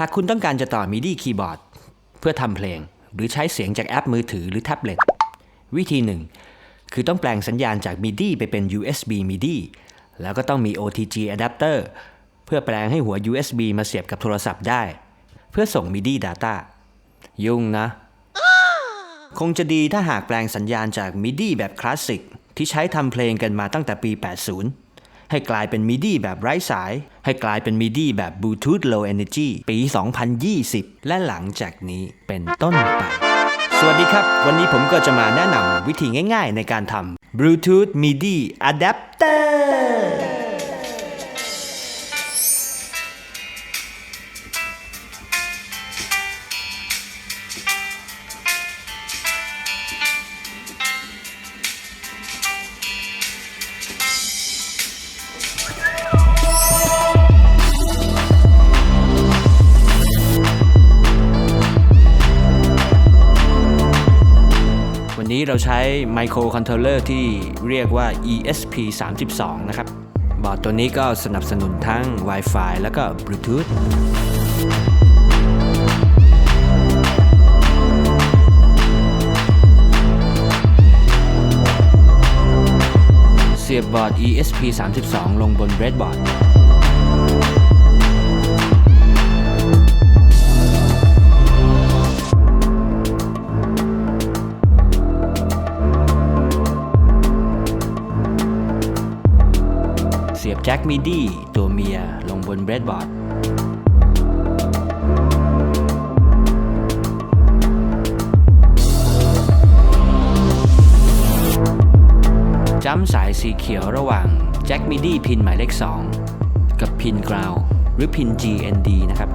หากคุณต้องการจะต่อ MIDI คีย์บอร์ดเพื่อทำเพลง หรือใช้เสียงจากแอปมือถือหรือแท็บเล็ตวิธีหนึ่ง คือต้องแปลงสัญญาณจาก MIDI ไปเป็น USB MIDI แล้วก็ต้องมี OTG adapter เพื่อแปลงให้หัว USB มาเสียบกับโทรศัพท์ได้ เพื่อส่ง MIDI data ยุ่งนะ คงจะดีถ้าหากแปลงสัญญาณจาก MIDI แบบคลาสสิกที่ใช้ทำเพลงกันมาตั้งแต่ปี 80 ให้กลายเป็น MIDI แบบไร้สาย ให้กลายเป็น MIDI แบบ Bluetooth Low Energy ปี 2020 และหลังจากนี้เป็นต้นไป สวัสดีครับ วันนี้ผมก็จะมาแนะนำวิธีง่ายๆในการทำ Bluetooth MIDI Adapter นี้เราใช้ไมโครคอนโทรลเลอร์ที่เรียกว่า ESP 32 นะครับ บอร์ดตัวนี้ก็สนับสนุนทั้ง Wi-Fi แล้วก็ Bluetooth เสียบบอร์ด ESP 32 ลงบน breadboard แจ็คมิดี้ตัวเมียลงบนเบรดบอร์ดจัมป์สายสีเขียวระหว่างแจ็คมิดี้พินหมายเลข 2 กับพินกราวหรือพิน GND นะครับ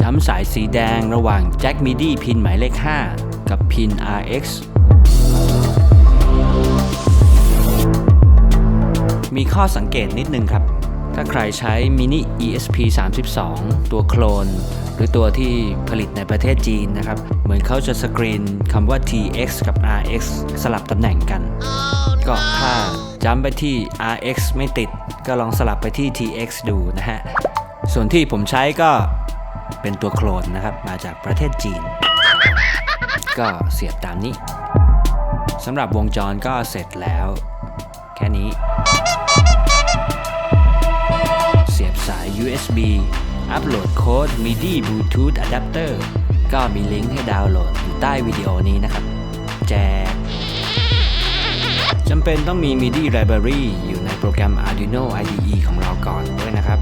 จัมป์สายสีแดงระหว่างแจ็คมิดี้พินหมายเลข 5 กับพิน RX มีข้อสังเกตนิดนึงครับ ถ้าใครใช้ mini ESP 32 ตัวโคลน หรือตัวที่ผลิตในประเทศจีนนะครับ เหมือนเขาจะสกรีนคำว่า TX กับ RX สลับตำแหน่งกัน ก็ถ้าจำไปที่ RX ไม่ติด ก็ลองสลับไปที่ TX ดูนะฮะ ส่วนที่ผมใช้ก็เป็นตัวโคลนนะครับ มาจากประเทศจีน ก็เสียบตามนี้สำหรับวงจรก็เสร็จแล้ว แค่นี้ USB อัปโหลดโค้ด MIDI Bluetooth Adapter ก็มีลิงก์ให้ดาวน์โหลดอยู่ใต้วิดีโอนี้นะครับ แจกจำเป็นต้องมี MIDI Library อยู่ในโปรแกรม Arduino IDE ของเราก่อนด้วยนะครับ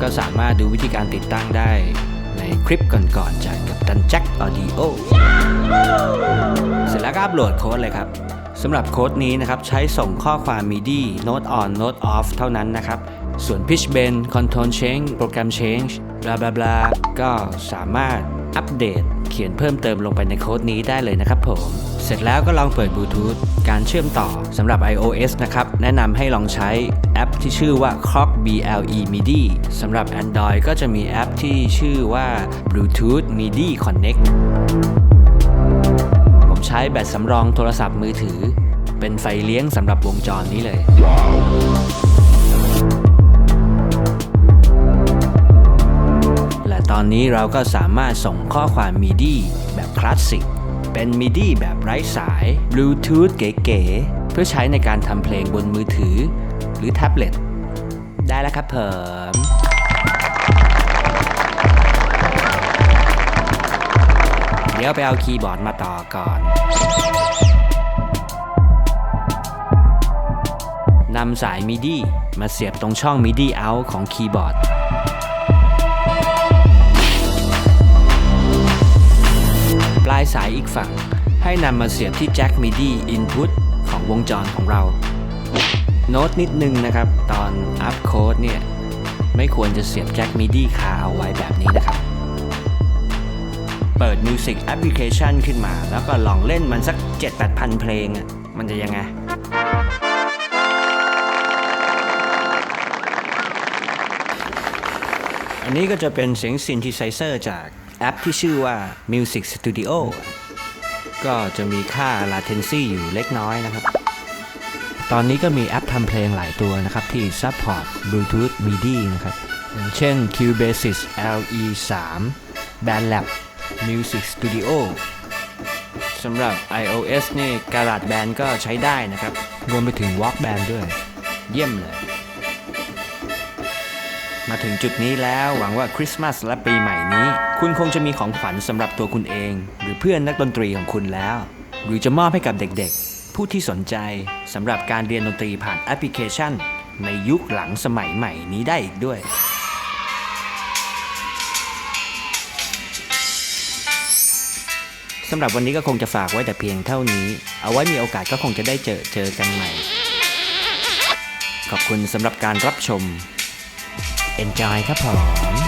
ก็สามารถดูวิธีการติดตั้งได้ในคลิปก่อนๆจากกับตันแจ็ค Audio เสร็จแล้วก็อัปโหลดโค้ดเลยครับสำหรับโค้ดนี้นะครับ ใช้ส่งข้อความ MIDI Note on Note off เท่านั้นนะครับ ส่วน Pitch Bend Control Change โปรแกรม Change บลาบลาบลาก็สามารถอัปเดตเขียนเพิ่มเติมลงไปในโค้ดนี้ได้เลยนะครับผม เสร็จแล้วก็ลองเปิดบลูทูธการเชื่อมต่อสำหรับ iOS นะครับ แนะนำให้ลองใช้แอปที่ชื่อว่า Clock BLE MIDI สำหรับ Android ก็จะมีแอปที่ชื่อว่า Bluetooth MIDI Connect ผมใช้แบตสำรองโทรศัพท์มือถือ เป็นไฟเลี้ยงสำหรับวงจรนี้เลย นนี้เราก็สามารถส่งข้อความ MIDI แบบคลาสสิก เป็น MIDI แบบไร้สาย Bluetooth เก๋ๆ เพื่อใช้ในการทำเพลงบนมือถือ หรือแท็บเล็ต ได้แล้วครับเพิ่มเดี๋ยวไปเอาคีย์บอร์ดมาต่อก่อนนำสาย MIDI มาเสียบตรงช่อง MIDI out ของคีย์บอร์ด สายอีกฝั่ง ให้นำมาเสียบที่แจ็ค MIDI input ของวงจรของเรา โน้ตนิดนึงนะครับ ตอนอัพโค้ดเนี่ย ไม่ควรจะเสียบแจ็ค MIDI คาเอาไว้แบบนี้นะครับ เปิด Music Application ขึ้นมา แล้วก็ลองเล่นมันสัก 7-8พันเพลงอะมันจะยังไงอันนี้ก็จะเป็นเสียงซิน t ิไซเซอร์จาก แอปที่ชื่อว่า Music Studio ก็จะมีค่า latency อยู่เล็กน้อยนะครับ ตอนนี้ก็มีแอปทำเพลงหลายตัวนะครับ ที่ support Bluetooth MIDI นะครับ อย่างเช่น Cubasis LE 3 BandLab Music Studio สำหรับ iOS นี่ Garage Band ก็ใช้ได้นะครับ รวมไปถึง Walkband ด้วย เยี่ยมเลย มาถึงจุดนี้แล้วหวังว่าคริสต์มาสและปีใหม่นี้ คุณคงจะมีของขวัญสำหรับตัวคุณเอง หรือเพื่อนนักดนตรีของคุณแล้ว หรือจะมอบให้กับเด็กๆ ผู้ที่สนใจสำหรับการเรียนดนตรีผ่านแอปพลิเคชัน ในยุคหลังสมัยใหม่นี้ได้อีกด้วยสำหรับวันนี้ก็คงจะฝากไว้แต่เพียงเท่านี้ เอาไว้มีโอกาสก็คงจะได้เจอเจอกันใหม่ ขอบคุณสำหรับการรับชม Enjoy ครับผม